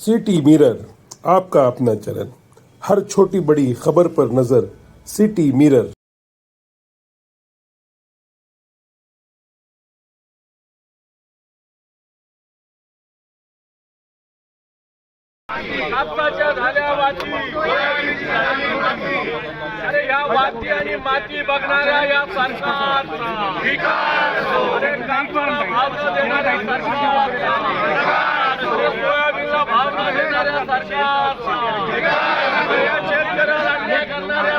City mirror आपका अपना channel हर छोटी बड़ी खबर पर नज़र सिटी मिरर आत्ताच्या झाल्या वाची अरे या वाती आणि माती बघणाऱ्या या सरकारचा भाव देणाऱ्या सरकारचा भाव न देणाऱ्या सरकारचा शेतकऱ्याला अन्याय करणाऱ्या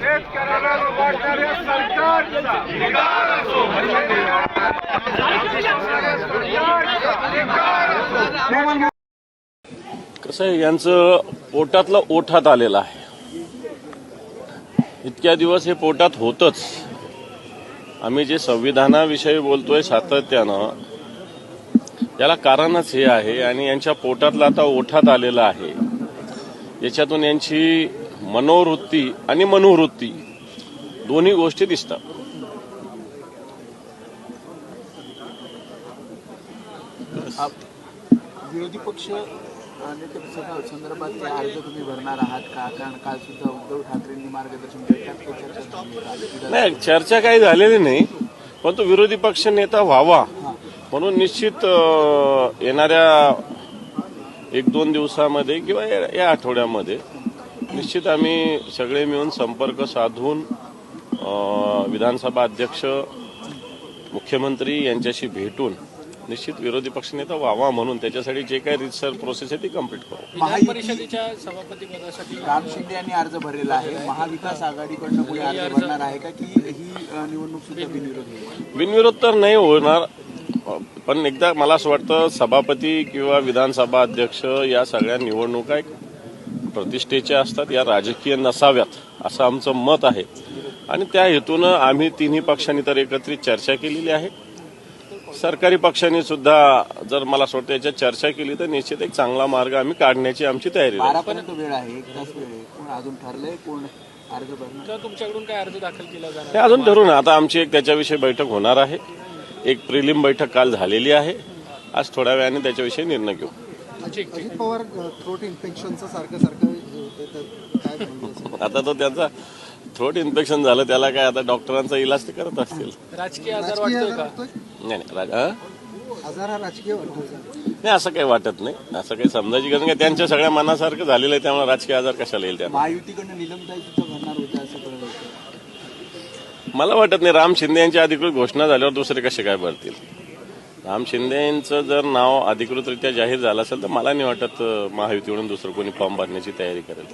शेतकऱ्याला लुबाडणाऱ्या सरकारचा कसं आहे यांचं पोटातलं ओठात आलेलं आहे. इतक्या दिवस हे पोटात होतच. आम्ही जे संविधानाविषयी बोलतोय सातत्यानं याला कारणच हे आहे आणि यांच्या पोटातलं आता ओठात आलेलं आहे. याच्यातून यांची मनोवृत्ती आणि मनोवृत्ती दोन्ही गोष्टी दिसतात. विरोधी पक्ष सभा संदर्भात ते अर्ज तुम्ही भरणार आहात का? कारण काल सुद्धा उद्धव ठाकरेंनी मार्गदर्शन केलं? नाही चर्चा काही झालेली नाही परंतु विरोधी पक्ष नेता व्हावा म्हणून निश्चित येणाऱ्या एक दोन दिवसामध्ये किंवा या आठवड्यामध्ये निश्चित आम्ही सगळे मिळून संपर्क साधून विधानसभा अध्यक्ष मुख्यमंत्री यांच्याशी भेटून निश्चित विरोधी पक्षनेता व्हावा म्हणून त्याच्यासाठी जे काही रिसर्च प्रोसेस आहे ती कंप्लीट करू. महायुती परिषदेच्या सभापतीपदासाठी राम शिंदे यांनी अर्ज भरलेला आहे. महाविकास आघाडीकडनं कोणी अर्ज भरणार आहे का? की ही निवडणूक सुद्धा बिनविरोधी. बिनविरोध तर नाही होणार. पण एकदा मला असं वाटतं सभापती किंवा विधानसभा अध्यक्ष या सगळ्या निवडणुका एक प्रतिष्ठेच्या असतात या राजकीय नसाव्यात असं आमचं मत आहे. आणि त्या हेतूनं आम्ही तिन्ही पक्षांनी तर एकत्रित चर्चा केलेली आहे. सरकारी पक्षांनी सुद्धा जर मला असं वाटतं याच्यात चर्चा केली तर निश्चित एक चांगला मार्ग आम्ही काढण्याची आमची तयारी बारापर्यंत वेळ आहे एक तास वेळ आहे. कोण अजून ठरलंय कोण अर्ज भरणार? किंवा तुमच्याकडून काय अर्ज दाखल केला जाणार? हे अजून ठरवून आता आमची एक त्याच्याविषयी बैठक होणार आहे. एक प्रिलिम बैठक काल झालेली आहे. आज थोड्या वेळाने त्याच्याविषयी निर्णय घेऊ. अजित पवार थ्रोट इन्फेक्शनचं सारखं सारखं काय आता तो त्यांचा थ्रोट इन्फेक्शन झालं त्याला काय आता डॉक्टरांचा इलाज ते करत असतील. राजकीय आजार राजकीय वाटतोय आजार का नाही नाही राज- हं? आजार हा राजकीय वाटतोय नाही असं काही वाटत नाही. असं काही समजायची गरज नाही. त्यांच्या सगळ्या मनासारखं झालेलं आहे त्यामुळे राजकीय आजार कशाला येईल त्यांना? महायुतीकडनं निलमताई सुद्धा भरणार होत्या असं कळलं होतं. मला वाटत नाही राम शिंदे यांची अधिकृत घोषणा झाल्यावर दुसरे कसे काय भरतील? राम शिंदे यांचं जर नाव अधिकृतरित्या जाहीर झालं असेल तर मला नाही वाटत अं, महायुतीकडून दुसरं कोणी फॉर्म भरण्याची तयारी करेल.